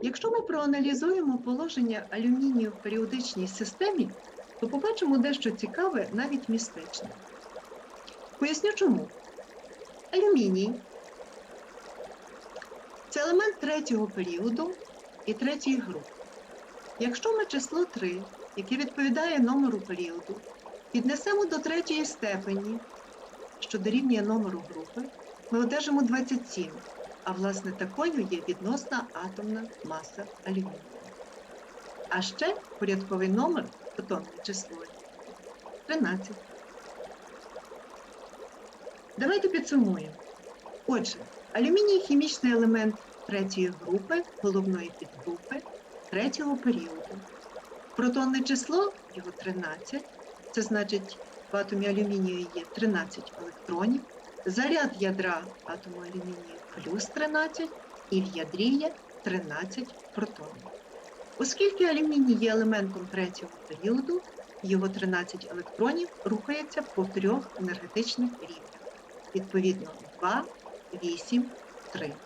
Якщо ми проаналізуємо положення алюмінію в періодичній системі, то побачимо дещо цікаве, навіть містичне. Поясню чому. Алюміній це елемент третього періоду і третьої групи. Якщо ми число 3, яке відповідає номеру періоду, піднесемо до третьої степені, що дорівнює номеру групи, ми одержимо 27, а власне такою є відносна атомна маса алюмінію. А ще порядковий номер фотонне число 13. Давайте підсумуємо. Отже, алюміній хімічний елемент третьої групи, головної підгрупи, третього періоду. Протонне число його 13, це значить в атомі алюмінію є 13 електронів, заряд ядра атому алюмінію плюс 13 і в ядрі є 13 протонів. Оскільки алюміній є елементом третього періоду, його 13 електронів рухається по трьох енергетичних рівнях. Відповідно, 2, 8, 3.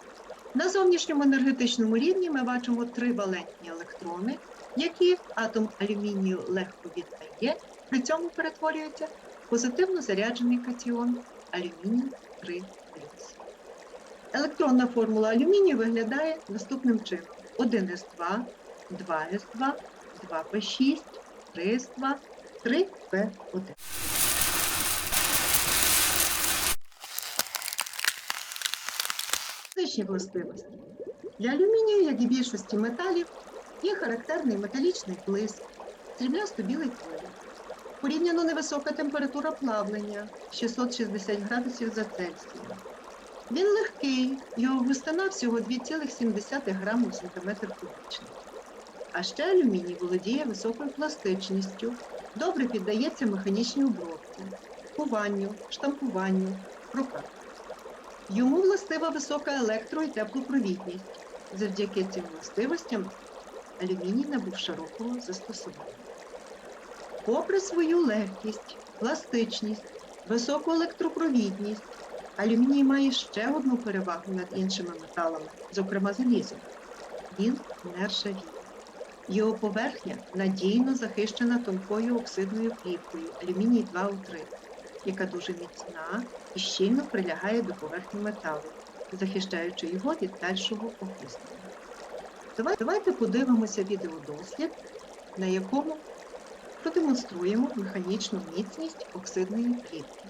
На зовнішньому енергетичному рівні ми бачимо три валентні електрони, які атом алюмінію легко віддає, при цьому перетворюється позитивно заряджений катіон алюміній 3 Електронна формула алюмінію виглядає наступним чином: 1С2, 2С2, 2П6, 3С2, 3П1. Фізичні властивості. Для алюмінію, як і більшості металів, є характерний металічний блиск, сріблясто-білий колір. Порівняно невисока температура плавлення 660 градусів за Цельсієм. Він легкий, його густина всього 2,7 грамів в сантиметр кубічний. А ще алюміній володіє високою пластичністю, добре піддається механічній обробці, куванню, штампуванню, прокату. Йому властива висока електро- і теплопровідність. Завдяки цим властивостям алюміній набув широкого застосування. Попри свою легкість, пластичність, високу електропровідність, алюміній має ще одну перевагу над іншими металами, зокрема залізом. Він не ржавіє. Його поверхня надійно захищена тонкою оксидною плівкою алюміній 2У3, яка дуже міцна і щільно прилягає до поверхні металу, захищаючи його від дальшого. Давай- Давайте подивимося відеодослід, на якому продемонструємо механічну міцність оксидної плівки.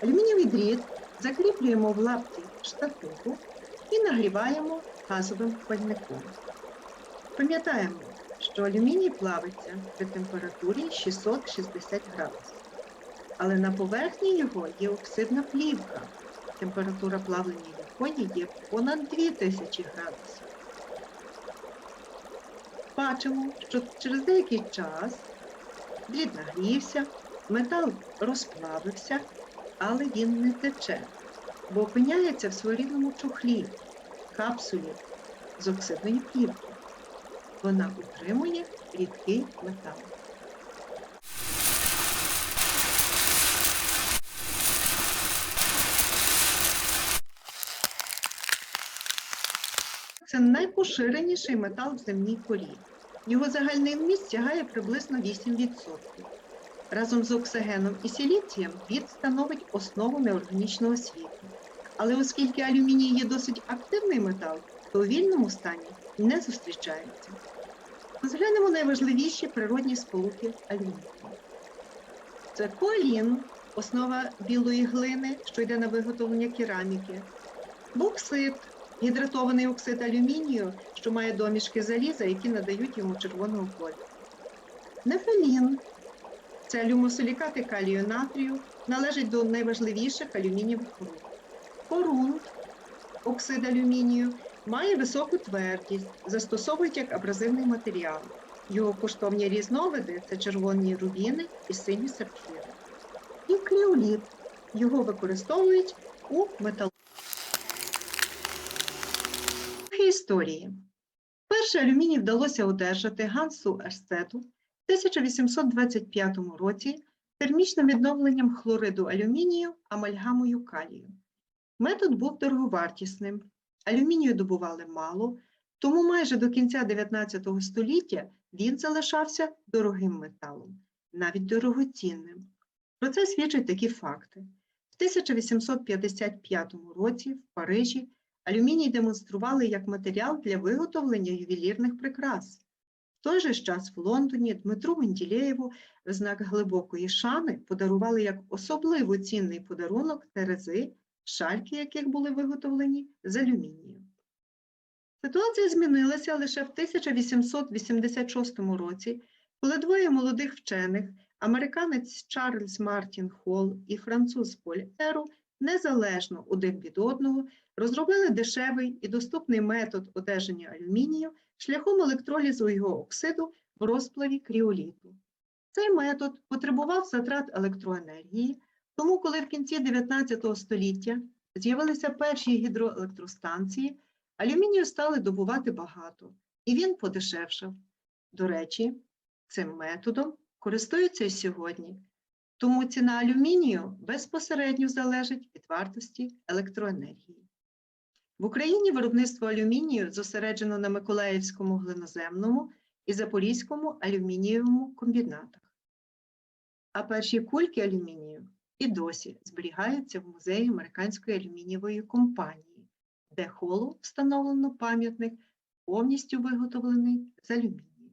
Алюмінієвий дріт закріплюємо в лапці штативу і нагріваємо газовим пальником. Пам'ятаємо, що алюміній плавиться при температурі 660 градусів, але на поверхні його є оксидна плівка, температура плавлення якої є понад 2000 градусів. Бачимо, що через деякий час дріт нагрівся, метал розплавився, але він не тече, бо опиняється в своєрідному чохлі, капсулі з оксидної плівки. Вона утримує рідкий метал. Це найпоширеніший метал в земній корі. Його загальний вміст сягає приблизно 8%. Разом з оксигеном і сіліцієм він становить основу неорганічного світу. Але оскільки алюміній є досить активний метал, то у вільному стані не зустрічається. Розглянемо найважливіші природні сполуки алюмінію. Це коалін, основа білої глини, що йде на виготовлення кераміки, боксит, гідратований оксид алюмінію, що має домішки заліза, які надають йому червоного кольору. Нефелін це люмосилікати калію натрію, належить до найважливіших алюмінієвих руд. Корунд, оксид алюмінію, має високу твердість, застосовують як абразивний матеріал. Його коштовні різновиди це червоні рубіни і сині сапфіри. І клеоліт. Його використовують у метал. Трохи історії. Перший алюміній вдалося одержати Гансу Ерстету 1825 році термічним відновленням хлориду алюмінію амальгамою калію. Метод був дороговартісним, алюмінію добували мало, Тому майже до кінця 19 століття він залишався дорогим металом, навіть дорогоцінним. Про це свідчать такі факти. В 1855 році в Парижі алюміній демонстрували як матеріал для виготовлення ювелірних прикрас. Той же час в Лондоні Дмитру Менділеєву в знак глибокої шани подарували як особливо цінний подарунок терези, шальки яких були виготовлені з алюмінію. Ситуація змінилася лише в 1886 році, коли двоє молодих вчених, американець Чарльз Мартін Холл і француз Поль Еру, незалежно один від одного, розробили дешевий і доступний метод одержання алюмінію шляхом електролізу його оксиду в розплаві кріоліту. Цей метод потребував затрат електроенергії, тому коли в кінці 19 століття з'явилися перші гідроелектростанції, алюмінію стали добувати багато, і він подешевшав. До речі, цим методом користуються сьогодні, тому ціна алюмінію безпосередньо залежить від вартості електроенергії. В Україні виробництво алюмінію зосереджено на Миколаївському глиноземному і Запорізькому алюмінієвому комбінатах. А перші кульки алюмінію і досі зберігаються в музеї Американської алюмінієвої компанії, де холу встановлено пам'ятник, повністю виготовлений з алюмінію.